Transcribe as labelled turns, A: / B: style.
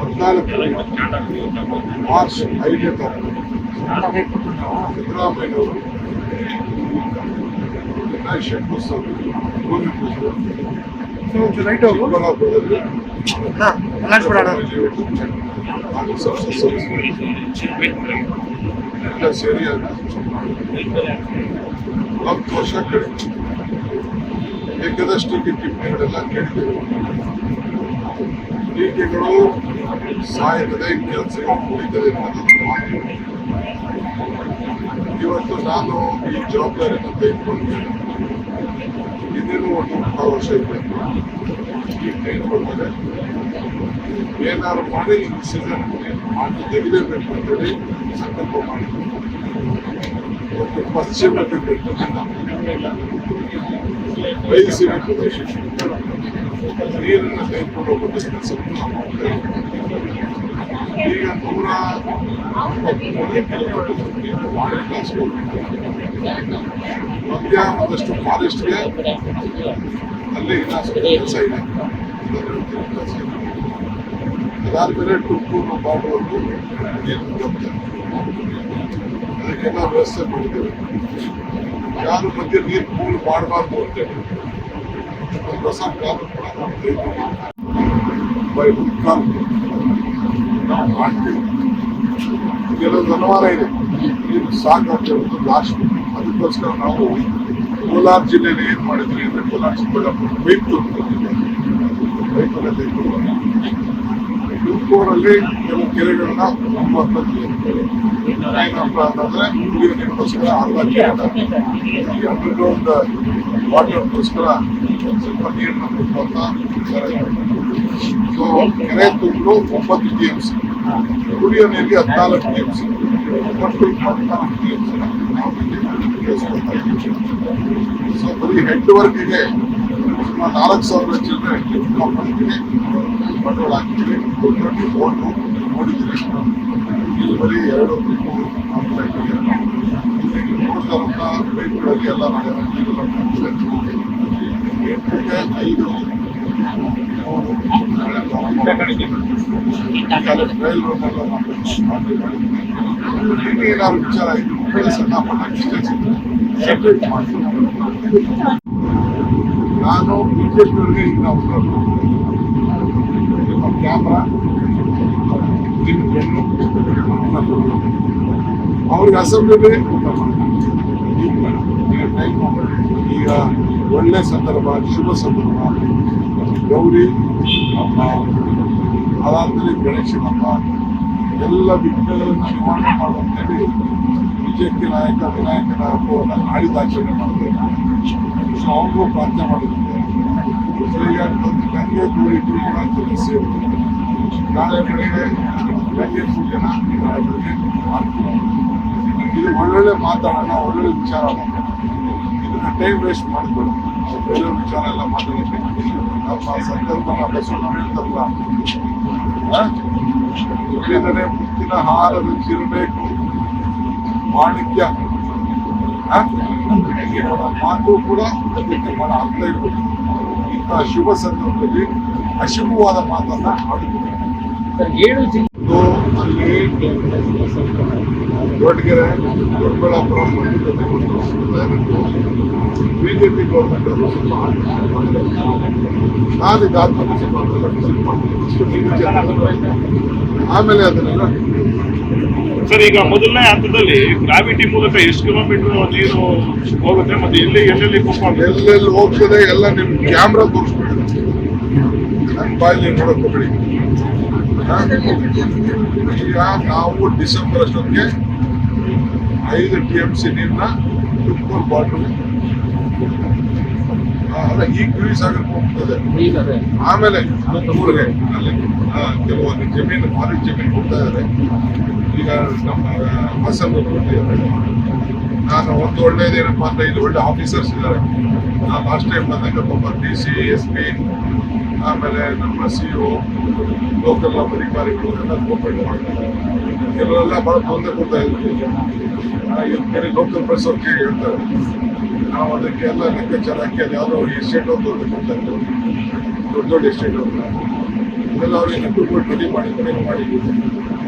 A: ಹದಿನಾಲ್ಕು ಮಾರ್ಚ್ ಐದನೇ ತಾರೀಕು ಸಿದ್ದರಾಮಯ್ಯನವರು ಶಂಕುಸ್ಥಾಪನೆ ಭೂಮಿಪೂಜೆ
B: ಪೂಜೆ. ಹೋಗು
A: ಚಿಕ್ಕಬಳ್ಳಾಪುರದಲ್ಲಿ ಹಾಗೂ ಸಂಸತ್ ಸದಸ್ಯರು ಸೇರಿ ಹತ್ತು ವರ್ಷ ಕಳೆದು. ಬೇಕಾದಷ್ಟು ಟಿಪ್ಪಣಿಗಳೆಲ್ಲ ಕೇಳಿದ್ದೇವೆ ಟೀಕೆಗಳು ಸಾಯುತ್ತದೆ ಕೆಲಸಗಳು ಕುಡಿತದೆ. ಇವತ್ತು ನಾನು ಈ ಜವಾಬ್ದಾರಿಯನ್ನು ತೆಗೆದುಕೊಂಡಿದ್ದೇನೆ. ಇನ್ನೇನು ಒಂದು ಮುಕ್ಕಾಲು ವರ್ಷ ಇದೆ. ಈಗ ತೆಗೆದುಕೊಳ್ತಾರೆ ಏನಾದ್ರು ಮಾಡಿ ಈ ಸೀಸನ್ ಮಾಡಿ ತೆಗಿಲೇಬೇಕು ಅಂತೇಳಿ ಸಂಕಲ್ಪ ಮಾಡಿದ್ರು ಮತ್ತು ಪಶ್ಚಿಮ ಘಟ್ಟದಿಂದ ಪ್ರದೇಶ ನೀರನ್ನು ತೆಗೆದುಕೊಂಡು ಹೋಗುವಂಥ ಕೆಲಸವನ್ನು ನಾವು ಮಾಡ್ತೇವೆ ಈಗ ನೂರ ಮಧ್ಯ ಒಂದಷ್ಟು ಫಾರೆಸ್ಟ್ಗೆ ಅಲ್ಲಿ ಕೆಲಸ ಇದೆ. ಕೆಲಸ ಮೇಲೆ ತುಮಕೂರು ಬಾರ್ಡರ್ವರೆಗೂ ನೀರು ಅದಕ್ಕೆಲ್ಲ ವ್ಯವಸ್ಥೆ ಮಾಡಿದ್ದೇವೆ ಯಾರು ಮಧ್ಯೆ ನೀರು ಪೂಲ್ ಮಾಡಬಾರ್ದು ಅಂತೇಳಿ ಹೊಸ ಕಾನೂನು ಕೂಡ ನಾವು ತೆಗೆದುಕೊಂಡಿದ್ದೇವೆ. ಬೈ ಹುಡ್ ಕಾನೂನು ನಾವು ಮಾಡ್ತೀವಿ. ಕೆಲವೊಂದು ಅನುಮಾನ ಇದೆ. ನೀರು ಹೇಳೋದು ಲಾಸ್ಟ್ ಅದಕ್ಕೋಸ್ಕರ ನಾವು ಕೋಲಾರ ಜಿಲ್ಲೆಯಲ್ಲಿ ಏನು ಮಾಡಿದ್ವಿ ಅಂದರೆ ಕೋಲಾರ ಚಿಕ್ಕಬಳ್ಳಾಪುರ ತುಂಬಿಕೊಂಡಿದ್ದೆ ಪೈಪನ್ನ ತೆಗೆದುಕೊಂಡು ತುಮಕೂರಲ್ಲಿ ಕೆಲವು ಕೆರೆಗಳನ್ನ ಏನಪ್ಪ ಅಂತಂದ್ರೆ ಕುಡಿಯೋ ನೀರಿಗೋಸ್ಕರ ಅರ್ಧ ಕೆರೆ ಅಂಡರ್ಗ್ರೌಂಡ್ ವಾಟರ್ಗೋಸ್ಕರ ಸ್ವಲ್ಪ ನೀರನ್ನ ಕೊಡುವಂತ ಸೊ ಕೆರೆ ತುಂಬಲು ಒಂಬತ್ತು ಟಿ ಎಂ ಸಿ ಕುಡಿಯೋ ನೀರಿಗೆ ಹದಿನಾಲ್ಕು ಟಿ ಎಂ ಸಿ ಒಟ್ಟು ಇಪ್ಪತ್ನಾಲ್ಕು ಟಿ ಎಂ ಸಿ ಸೊ ಬರೀ ವರ್ಕ್ಗೆ ಸುಮಾರು ನಾಲ್ಕು ಸಾವಿರ ಚಿಲ್ಲರೆ ಕಂಪನಿಗೆ ಬಂಡವಾಳ ಹಾಕ್ತೀವಿ ದೊಡ್ಡ ಓಟು ನೋಡಿದ್ರಿ ಇಲ್ಲಿ ಬರೀ ಎರಡು ಮೂರು ನಾಲ್ಕು ಸಾವಿರದ ಬೈಕ್ಗಳಲ್ಲಿ ಎಲ್ಲ ಎಂಟಿಗೆ ಐದು ಏನಾದ್ರು ವಿಚಾರ ಇದು ಮಕ್ಕಳ ಸಣ್ಣ ಪಟ್ಟ ಮಿಸ್ಟೇಕ್ಸ್ ಸೆಪರೇಟ್ ಮಾಡಿ ನಾನು ಬಿಜೆಪಿಯವರಿಗೆ ಈಗ ಉತ್ತರ. ನಿಮ್ಮ ಕ್ಯಾಮ್ರಾ, ನಿಮ್ಮ ಬೆನ್ನು ಅವ್ರಿಗೆ ಮಾಡಿ ಈಗ ಟೈಮ್ ಈಗ ಒಳ್ಳೆ ಸಂದರ್ಭ, ಶುಭ ಸಂದರ್ಭ. ಗೌರಿ ಹಬ್ಬ ಅದಾದ್ಮೇಲೆ ಗಣೇಶನ ಹಬ್ಬ ಎಲ್ಲ ವಿಘ್ನಗಳನ್ನು ನಿವಾರಣೆ ಮಾಡುವಂತೇಳಿ ಬಿಜೆಪಿ ನಾಯಕ, ವಿನಾಯಕನ ಹಬ್ಬವನ್ನು ನಾಡಿದ ಆಚರಣೆ ಮಾಡಬೇಕು ಸೊ ಪ್ರಾರ್ಥನೆ ಮಾಡಿದ್ದೆ ಸೊ ಈಗ ಒಂದು ಗಂಗೆ ಗೌರಿ ಇಬ್ಬರು ಕೂಡ ಜೊತೆ ಸೇರಿ ನಾಳೆ ಬೆಳಗ್ಗೆ ಗಂಗೆ ಪೂಜೆನ ನಾಳೆ ಬೆಳಗ್ಗೆ ಮಾಡ್ತೀವಿ ಇದು ಒಳ್ಳೊಳ್ಳೆ ಮಾತಾಡೋಣ ಒಳ್ಳೊಳ್ಳೆ ವಿಚಾರ ಮಾಡೋಣ ಇದನ್ನ ಟೈಮ್ ವೇಸ್ಟ್ ಮಾಡಬೇಡ ಒಳ್ಳೆ ವಿಚಾರ ಎಲ್ಲ ಮಾತಾಡೋಕ್ಕೆ ನಮ್ಮ ಸಂಕಲ್ಪನ ಬಸವಣ್ಣ ಹೇಳ್ತಾರಲ್ಲ ಆ? ಹೇಳಿದರೆ ಮುತ್ತಿನ ಹಾರದಂತಿರಬೇಕು ಮಾಣಿಕ್ಯ ಆ? ಅವರ ಮಾತು ಕೂಡ ಅದಕ್ಕೆ ಬಹಳ ಅರ್ಥ ಇರಬೇಕು ಇಂತಹ ಶುಭ ಸಂದರ್ಭದಲ್ಲಿ ಅಶುಭವಾದ ಮಾತನ್ನ
C: ಆಡುತ್ತಿದ್ದಾರೆ ಏಳು
A: ಇದು ಅಲ್ಲಿ ದೊಡ್ಡಗೆರೆ ದೊಡ್ಡಬಳ್ಳಾಪುರ ಮಂಡ್ಯದಲ್ಲಿ ಒಂದು ಬಿಜೆಪಿ ಗೌರ್ಮೆಂಟ್ ಅವರು ಸ್ವಲ್ಪ ಆಡಳಿತ ಮಾಡಿದ್ದಾರೆ. ನಾನು ಇದಾದ್ಮೇಲೆ ಸ್ವಲ್ಪ ವಿಸಿಟ್ ಮಾಡ್ತೀನಿ. ಆಮೇಲೆ ಅದನ್ನೆಲ್ಲ
D: ಸರ್ ಈಗ ಮೊದಲನೇ ಹಂತದಲ್ಲಿ ಗ್ರಾವಿಟಿ ಮೂಲಕ ಎಷ್ಟು ಕಿಲೋಮೀಟರ್ ನೀರು ಹೋಗುತ್ತೆ ಮತ್ತೆ ಎಲ್ಲಿ ಎಲ್ಲೆಲ್ಲಿ
A: ಎಲ್ಲೆಲ್ಲಿ ಹೋಗ್ತದೆ ಎಲ್ಲ ನಿಮ್ ಕ್ಯಾಮ್ರಾ ತೋರಿಸ್ಬಿಡಿ ನನ್ನ ಬಾಯಲ್ಲಿ ನೋಡಕ್? ಈಗ ನಾವು ಡಿಸೆಂಬರ್ ಅಷ್ಟೊತ್ತಿಗೆ ಐದು ಟಿ ಎಂ ಸಿ ನೀರನ್ನ ತುಮಕೂರು ಬಾಟಲ್. ಅಲ್ಲ ಈಗ ಕ್ಯೂರಿ ಸಾಗರಕ್ಕೆ ಹೋಗ್ತದೆ. ಆಮೇಲೆ ತುಮಕೂರಿಗೆ. ಅಲ್ಲಿ ಕೆಲವೊಂದು ಜಮೀನು ಮಾಲಿಕ್ ಜಮೀನು ಕೊಡ್ತಾ ಇದ್ದಾರೆ. ಈಗ ನಮ್ಮ ಕೊಟ್ಟಿದ್ದಾರೆ ನಾನು ಒಂದು ಒಳ್ಳೇದೇನಪ್ಪ ಅಂದ್ರೆ ಇಲ್ಲಿ ಒಳ್ಳೆ ಆಫೀಸರ್ಸ್ ಇದ್ದಾರೆ. ನಾನು ಲಾಸ್ಟ್ ಟೈಮ್ ಬಂದಾಗ ಪಾಪ ಡಿ ಸಿ ಎಸ್ ಪಿ ಆಮೇಲೆ ನಮ್ಮ ಸಿ ಒ ಲೋಕಲ್ ಅಧಿಕಾರಿಗಳು ಎಲ್ಲ ಕೋಪರೇಟ್ ಮಾಡ್ತಾರೆ. ಕೆಲವೆಲ್ಲ ಭಾಳ ತೊಂದರೆ ಕೊಡ್ತಾ ಇದ್ದೀವಿ ಲೋಕಲ್ ಪ್ರೆಸ್ ಅವ್ರು ಕೇಳಿ ಹೇಳ್ತಾರೆ ನಾವು ಅದಕ್ಕೆಲ್ಲ ಲೆಕ್ಕಾಚಾರ ಹಾಕಿ ಅದು ಯಾವುದೋ ಎಸ್ಟೇಟ್ ಒಂದು ಕೊಡ್ತಾ ಇದ್ರು ದೊಡ್ಡ ದೊಡ್ಡ ಎಸ್ಟೇಟ್ ಅವ್ರನ್ನ ಇದೆಲ್ಲ ಅವ್ರಿಗೆ ಕೊಟ್ಟು ರೆಡಿ ಮಾಡಿ ಕಡಿಮೆ ಮಾಡಿ